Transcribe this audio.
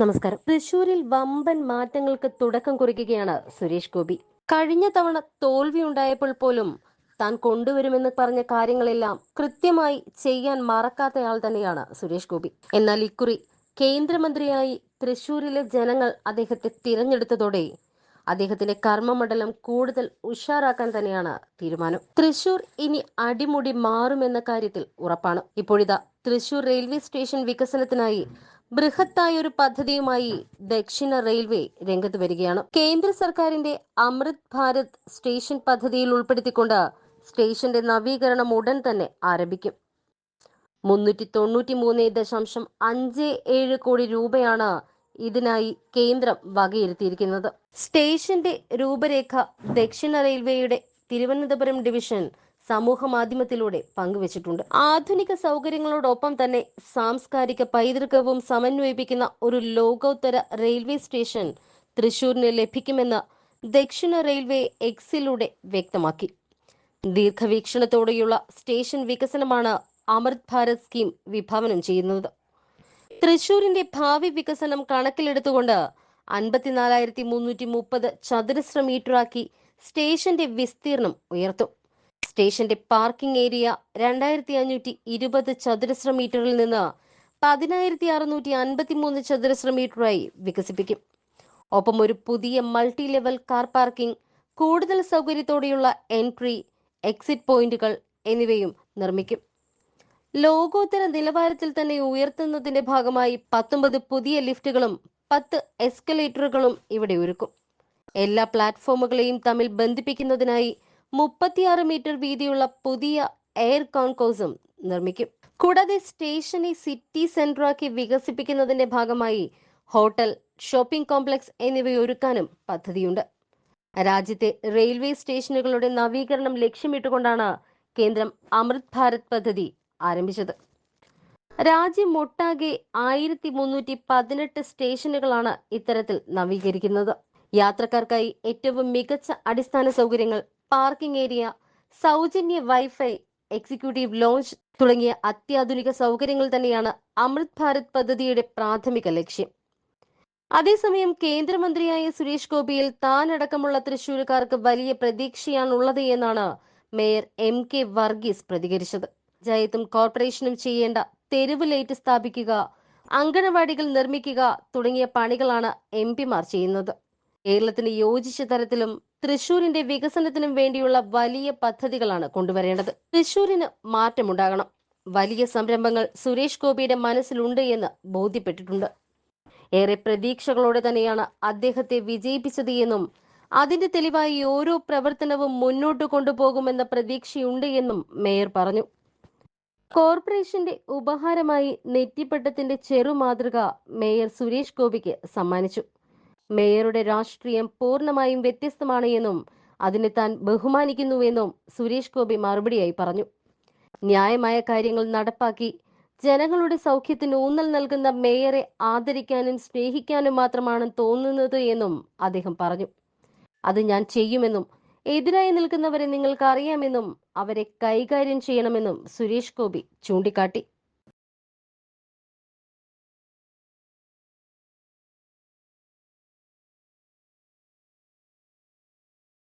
നമസ്കാരം. തൃശൂരിൽ വമ്പൻ മാറ്റങ്ങൾക്ക് തുടക്കം കുറിക്കുകയാണ് സുരേഷ് ഗോപി. കഴിഞ്ഞ തവണ തോൽവി ഉണ്ടായപ്പോൾ പോലും താൻ കൊണ്ടുവരുമെന്ന് പറഞ്ഞ കാര്യങ്ങളെല്ലാം കൃത്യമായി ചെയ്യാൻ മറക്കാത്തയാൾ തന്നെയാണ് സുരേഷ് ഗോപി. എന്നാൽ ഇക്കുറി കേന്ദ്രമന്ത്രിയായി തൃശൂരിലെ ജനങ്ങൾ അദ്ദേഹത്തെ തിരഞ്ഞെടുത്തതോടെ അദ്ദേഹത്തിന്റെ കർമ്മമണ്ഡലം കൂടുതൽ ഉഷാറാക്കാൻ തന്നെയാണ് തീരുമാനം. തൃശൂർ ഇനി അടിമുടി മാറുമെന്ന കാര്യത്തിൽ ഉറപ്പാണ്. ഇപ്പോഴിതാ തൃശൂർ റെയിൽവേ സ്റ്റേഷൻ വികസനത്തിനായി ബൃഹത്തായ ഒരു പദ്ധതിയുമായി ദക്ഷിണ റെയിൽവേ രംഗത്ത് വരികയാണ്. കേന്ദ്ര സർക്കാരിന്റെ അമൃത് ഭാരത് സ്റ്റേഷൻ പദ്ധതിയിൽ ഉൾപ്പെടുത്തിക്കൊണ്ട് സ്റ്റേഷന്റെ നവീകരണം ഉടൻ തന്നെ ആരംഭിക്കും. മുന്നൂറ്റി തൊണ്ണൂറ്റി മൂന്ന് ദശാംശം അഞ്ച് ഏഴ് കോടി രൂപയാണ് ഇതിനായി കേന്ദ്രം വകയിരുത്തിയിരിക്കുന്നത്. സ്റ്റേഷന്റെ രൂപരേഖ ദക്ഷിണ റെയിൽവേയുടെ തിരുവനന്തപുരം ഡിവിഷൻ സമൂഹ മാധ്യമത്തിലൂടെ പങ്കുവച്ചിട്ടുണ്ട്. ആധുനിക സൗകര്യങ്ങളോടൊപ്പം തന്നെ സാംസ്കാരിക പൈതൃകവും സമന്വയിപ്പിക്കുന്ന ഒരു ലോകോത്തര റെയിൽവേ സ്റ്റേഷൻ തൃശൂരിന് ലഭിക്കുമെന്ന് ദക്ഷിണ റെയിൽവേ എക്സിലൂടെ വ്യക്തമാക്കി. ദീർഘവീക്ഷണത്തോടെയുള്ള സ്റ്റേഷൻ വികസനമാണ് അമൃത് ഭാരത് സ്കീം വിഭാവനം ചെയ്യുന്നത്. തൃശൂരിന്റെ ഭാവി വികസനം കണക്കിലെടുത്തുകൊണ്ട് അൻപത്തിനാലായിരത്തി മുന്നൂറ്റി മുപ്പത് ചതുരശ്ര മീറ്ററാക്കി സ്റ്റേഷന്റെ വിസ്തീർണം ഉയർത്തും. സ്റ്റേഷന്റെ പാർക്കിംഗ് ഏരിയ രണ്ടായിരത്തി അഞ്ഞൂറ്റി ഇരുപത് ചതുരശ്ര മീറ്ററിൽ നിന്ന് പതിനായിരത്തി അറുന്നൂറ്റി അൻപത്തി മൂന്ന് ചതുരശ്ര മീറ്ററായി വികസിപ്പിക്കും. ഒപ്പം ഒരു പുതിയ മൾട്ടി ലെവൽ കാർ പാർക്കിംഗ് കൂടുതൽ സൗകര്യത്തോടെയുള്ള എൻട്രി എക്സിറ്റ് പോയിന്റുകൾ എന്നിവയും നിർമ്മിക്കും. ലോകോത്തര നിലവാരത്തിൽ തന്നെ ഉയർത്തുന്നതിന്റെ ഭാഗമായി പത്തൊമ്പത് പുതിയ ലിഫ്റ്റുകളും പത്ത് എസ്കലേറ്ററുകളും ഇവിടെ ഒരുക്കും. എല്ലാ പ്ലാറ്റ്ഫോമുകളെയും തമ്മിൽ ബന്ധിപ്പിക്കുന്നതിനായി മുപ്പത്തിയാറ് മീറ്റർ വീതിയുള്ള പുതിയ എയർ കോൺകോസും നിർമ്മിക്കും. കൂടാതെ സ്റ്റേഷനെ സിറ്റി സെന്ററാക്കി വികസിപ്പിക്കുന്നതിന്റെ ഭാഗമായി ഹോട്ടൽ ഷോപ്പിംഗ് കോംപ്ലക്സ് എന്നിവ ഒരുക്കാനും പദ്ധതിയുണ്ട്. രാജ്യത്തെ റെയിൽവേ സ്റ്റേഷനുകളുടെ നവീകരണം ലക്ഷ്യമിട്ടുകൊണ്ടാണ് കേന്ദ്രം അമൃത് ഭാരത് പദ്ധതി ആരംഭിച്ചത്. രാജ്യമൊട്ടാകെ ആയിരത്തി മുന്നൂറ്റി പതിനെട്ട് സ്റ്റേഷനുകളാണ് ഇത്തരത്തിൽ നവീകരിക്കുന്നത്. യാത്രക്കാർക്കായി ഏറ്റവും മികച്ച അടിസ്ഥാന സൗകര്യങ്ങൾ പാർക്കിംഗ് ഏരിയ സൗജന്യ വൈഫൈ എക്സിക്യൂട്ടീവ് ലോഞ്ച് തുടങ്ങിയ അത്യാധുനിക സൗകര്യങ്ങൾ തന്നെയാണ് അമൃത് ഭാരത് പദ്ധതിയുടെ പ്രാഥമിക ലക്ഷ്യം. അതേസമയം കേന്ദ്രമന്ത്രിയായ സുരേഷ് ഗോപിയിൽ താനടക്കമുള്ള തൃശൂരുകാർക്ക് വലിയ പ്രതീക്ഷയാണുള്ളത് എന്നാണ് മേയർ എം കെ വർഗീസ് പ്രതികരിച്ചത്. പഞ്ചായത്തും കോർപ്പറേഷനും ചെയ്യേണ്ട തെരുവ് ലൈറ്റ് സ്ഥാപിക്കുക അങ്കണവാടികൾ നിർമ്മിക്കുക തുടങ്ങിയ പണികളാണ് എം പിമാർ ചെയ്യുന്നത്. കേരളത്തിന് യോജിച്ച തരത്തിലും തൃശൂരിന്റെ വികസനത്തിനും വേണ്ടിയുള്ള വലിയ പദ്ധതികളാണ് കൊണ്ടുവരേണ്ടത്. തൃശൂരിന് മാറ്റമുണ്ടാകണം. വലിയ സംരംഭങ്ങൾ സുരേഷ് ഗോപിയുടെ മനസ്സിലുണ്ട് എന്ന് ബോധ്യപ്പെട്ടിട്ടുണ്ട്. ഏറെ പ്രതീക്ഷകളോടെ തന്നെയാണ് അദ്ദേഹത്തെ വിജയിപ്പിച്ചത് എന്നും അതിന്റെ തെളിവായി ഓരോ പ്രവർത്തനവും മുന്നോട്ട് കൊണ്ടുപോകുമെന്ന പ്രതീക്ഷയുണ്ട് എന്നും മേയർ പറഞ്ഞു. കോർപ്പറേഷന്റെ ഉപഹാരമായി നെറ്റിപ്പട്ടത്തിന്റെ ചെറുമാതൃക മേയർ സുരേഷ് ഗോപിക്ക് സമ്മാനിച്ചു. മേയറുടെ രാഷ്ട്രീയം പൂർണമായും വ്യത്യസ്തമാണ് എന്നും അതിനെ താൻ ബഹുമാനിക്കുന്നുവെന്നും സുരേഷ് ഗോപി മറുപടിയായി പറഞ്ഞു. ന്യായമായ കാര്യങ്ങൾ നടപ്പാക്കി ജനങ്ങളുടെ സൗഖ്യത്തിന് ഊന്നൽ നൽകുന്ന മേയറെ ആദരിക്കാനും സ്നേഹിക്കാനും മാത്രമാണ് തോന്നുന്നത് എന്നും അദ്ദേഹം പറഞ്ഞു. അത് ഞാൻ ചെയ്യുമെന്നും എതിരായി നിൽക്കുന്നവരെ നിങ്ങൾക്ക് അറിയാമെന്നും അവരെ കൈകാര്യം ചെയ്യണമെന്നും സുരേഷ് ഗോപി ചൂണ്ടിക്കാട്ടി.